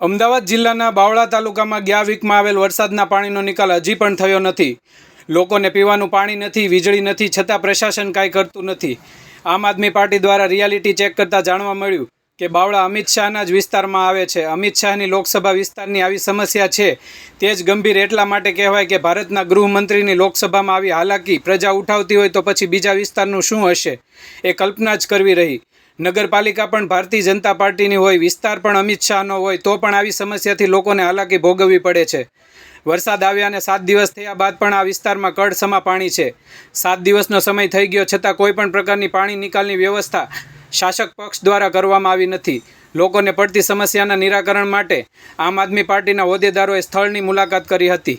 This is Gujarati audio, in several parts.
અમદાવાદ જિલ્લાના બાવળા તાલુકામાં ગયા વીકમાં આવેલ વરસાદના પાણીનો નિકાલ હજી પણ થયો નથી. લોકોને પીવાનું પાણી નથી, વીજળી નથી, છતાં પ્રશાસન કાંઈ કરતું નથી. આમ આદમી પાર્ટી દ્વારા રિયાલિટી ચેક કરતાં જાણવા મળ્યું કે બાવળા અમિત શાહના જ વિસ્તારમાં આવે છે. અમિત શાહની લોકસભા વિસ્તારની આવી સમસ્યા છે તે જ ગંભીર એટલા માટે કહેવાય કે ભારતના ગૃહમંત્રીની લોકસભામાં આવી હાલાકી પ્રજા ઉઠાવતી હોય તો પછી બીજા વિસ્તારનું શું હશે? એ કલ્પના જ કરવી રહી. નગરપાલિકા પણ ભારતીય જનતા પાર્ટીની હોય, વિસ્તાર પણ અમિત શાહનો હોય, તો પણ આવી સમસ્યાથી લોકોને હાલાકી ભોગવવી પડે છે. વરસાદ આવ્યા અને સાત દિવસ થયા બાદ પણ આ વિસ્તારમાં કડસમા પાણી છે. સાત દિવસનો સમય થઈ ગયો છતાં કોઈ પણ પ્રકારની પાણી નિકાલની વ્યવસ્થા શાસક પક્ષ દ્વારા કરવામાં આવી નથી. લોકોને પડતી સમસ્યાના નિરાકરણ માટે આમ આદમી પાર્ટીના હોદ્દેદારોએ સ્થળની મુલાકાત કરી હતી.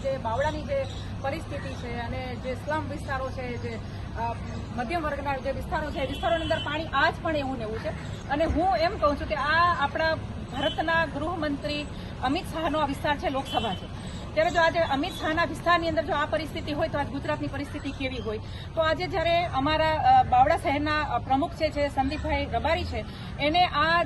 છ જે બાવળાની જે પરિસ્થિતિ છે અને જે સ્લમ વિસ્તારો છે, જે મધ્યમ વર્ગના જે વિસ્તારો છે વિસ્તારોની અંદર પાણી આજ પણ એવું ને એવું છે. અને હું એમ કહું છું કે આ આપણા ભારતના ગૃહમંત્રી અમિત શાહનો આ વિસ્તાર છે, લોકસભા છે. ત્યારે જો આજે અમિત શાહના વિસ્તારની અંદર જો આ પરિસ્થિતિ હોય તો આજ ગુજરાતની પરિસ્થિતિ કેવી હોય? તો આજે જ્યારે અમારા બાવડા શહેરના પ્રમુખ છે, જે સંદીપભાઈ રબારી છે, એને આ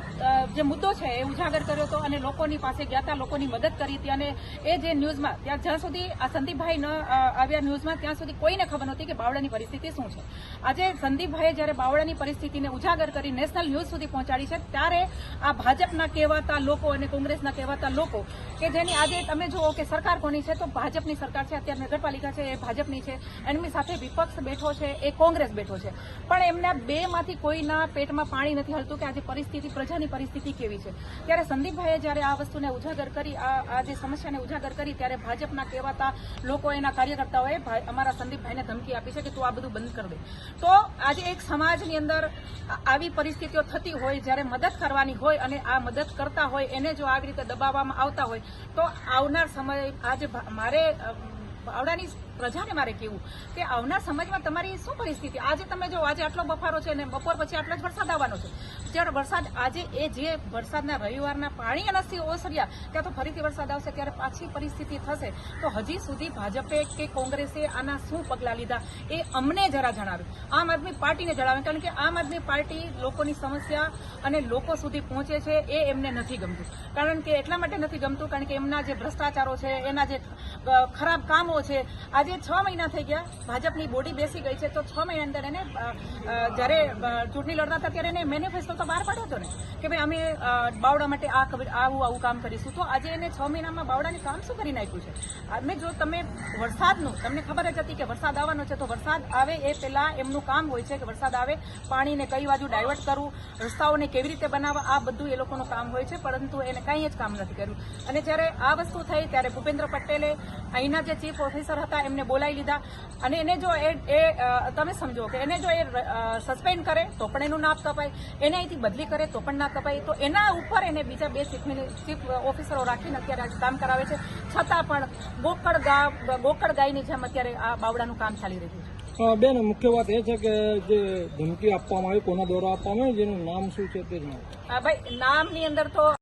જે મુદ્દો છે એ ઉજાગર કર્યો હતો અને લોકોની પાસે ગયા હતા લોકોની મદદ કરી હતી અને એ જે ન્યૂઝમાં, ત્યાં જ્યાં સુધી આ સંદીપભાઈ ન આવ્યા ન્યૂઝમાં, ત્યાં સુધી કોઈને ખબર નહોતી કે બાવળાની પરિસ્થિતિ શું છે. આજે સંદીપભાઈએ જ્યારે બાવળાની પરિસ્થિતિને ઉજાગર કરી નેશનલ ન્યૂઝ સુધી પહોંચાડી છે, ત્યારે આ ભાજપના કહેવાતા લોકો અને કોંગ્રેસના કહેવાતા લોકો કે જેની આજે તમે જુઓ કે સરકાર કોની છે? તો ભાજપની સરકાર છે. અત્યારે નગરપાલિકા છે, એ ભાજપની છે. એમની સાથે વિપક્ષ બેઠો છે, એ કોંગ્રેસ બેઠો છે. પણ એમના બે માંથી કોઈના પેટમાં પાણી નથી હલતું કે આજે પરિસ્થિતિ, પ્રજાની પરિસ્થિતિ કેવી છે? ત્યારે સંદીપભાઈએ જ્યારે આ વસ્તુને ઉજાગર કરી, આ જે સમસ્યાને ઉજાગર કરી, ત્યારે ભાજપના કહેવાતા લોકો એના કાર્યકર્તાઓએ અમારા સંદીપભાઈને ધમકી આપી છે કે તું આ બધું બંધ કરી દે. તો આજે એક સમાજની અંદર આવી પરિસ્થિતિઓ થતી હોય, જ્યારે મદદ કરવાની હોય અને આ મદદ કરતા હોય, એને જો આવી રીતે દબાવવામાં આવતા હોય, તો આવનાર સમય આજે મારે અ, આવડાની પ્રજાને મારે કેવું કે આવનાર સમાજમાં તમારી શું પરિસ્થિતિ? આજે તમે જો આજે આટલો બફારો છે ને બપોર પછી આટલો જ વરસાદ આવવાનો છે. જ્યારે વરસાદ આજે એ જે વરસાદના રવિવારના પાણી નથી ઓસર્યા, ત્યાં તો ફરીથી વરસાદ આવશે, ત્યારે પાછી પરિસ્થિતિ થશે. તો હજી સુધી ભાજપે કે કોંગ્રેસે આના શું પગલાં લીધા એ અમને જરા જણાવે. આમ આદમી પાર્ટીને જણાવે, કારણ કે આમ આદમી પાર્ટી લોકોની સમસ્યા અને લોકો સુધી પહોંચે છે એ એમને નથી ગમતું. કારણ કે એટલા માટે નથી ગમતું, કારણ કે એમના જે ભ્રષ્ટાચારો છે, એના જે ખરાબ કામો છે આજે આજે છ મહિના થઈ ગયા. ભાજપની બોડી બેસી ગઈ છે. તો છ મહિના અંદર એને જ્યારે ચૂંટણી લડતા હતા ત્યારે એને મેનિફેસ્ટો તો બહાર પાડ્યો હતો ને, કે ભાઈ અમે બાવડા માટે આ આવું આવું કામ કરીશું. તો આજે એને છ મહિનામાં બાવડાને કામ શું કરી નાખ્યું છે? અમે જો તમે વરસાદનું, તમને ખબર જ હતી કે વરસાદ આવવાનો છે, તો વરસાદ આવે એ પહેલાં એમનું કામ હોય છે કે વરસાદ આવે, પાણીને કઈ બાજુ ડાયવર્ટ કરવું, રસ્તાઓને કેવી રીતે બનાવવા, આ બધું એ લોકોનું કામ હોય છે, પરંતુ એને કંઈ જ કામ નથી કર્યું. અને જ્યારે આ વસ્તુ થઈ, ત્યારે ભૂપેન્દ્ર પટેલે અહીંના જે ચીફ ઓફિસર હતા એમને બોલાવી લીધા. અને એને જો એ એ તમે સમજો કે એને જો એ સસ્પેન્ડ કરે તો પણ એનું નાપ કપાય. એને અહીંથી બદલી કરે તો પણ ના કપાય. તો એના ઉપર એને બીજા બે ચીફ ઓફિસરો રાખીને અત્યારે આજે કામ કરાવે છે. છતાં પણ ગોકળ ગા ગોકળ ગાયની જેમ અત્યારે આ બાવડાનું કામ ચાલી રહ્યું છે. બેન મુખ્ય વાત એ છે કે જે ધમકી આપવામાં આવી કોના દ્વારા આપવામાં આવી જેનું નામ શું છે તે ભાઈ નામની અંદર તો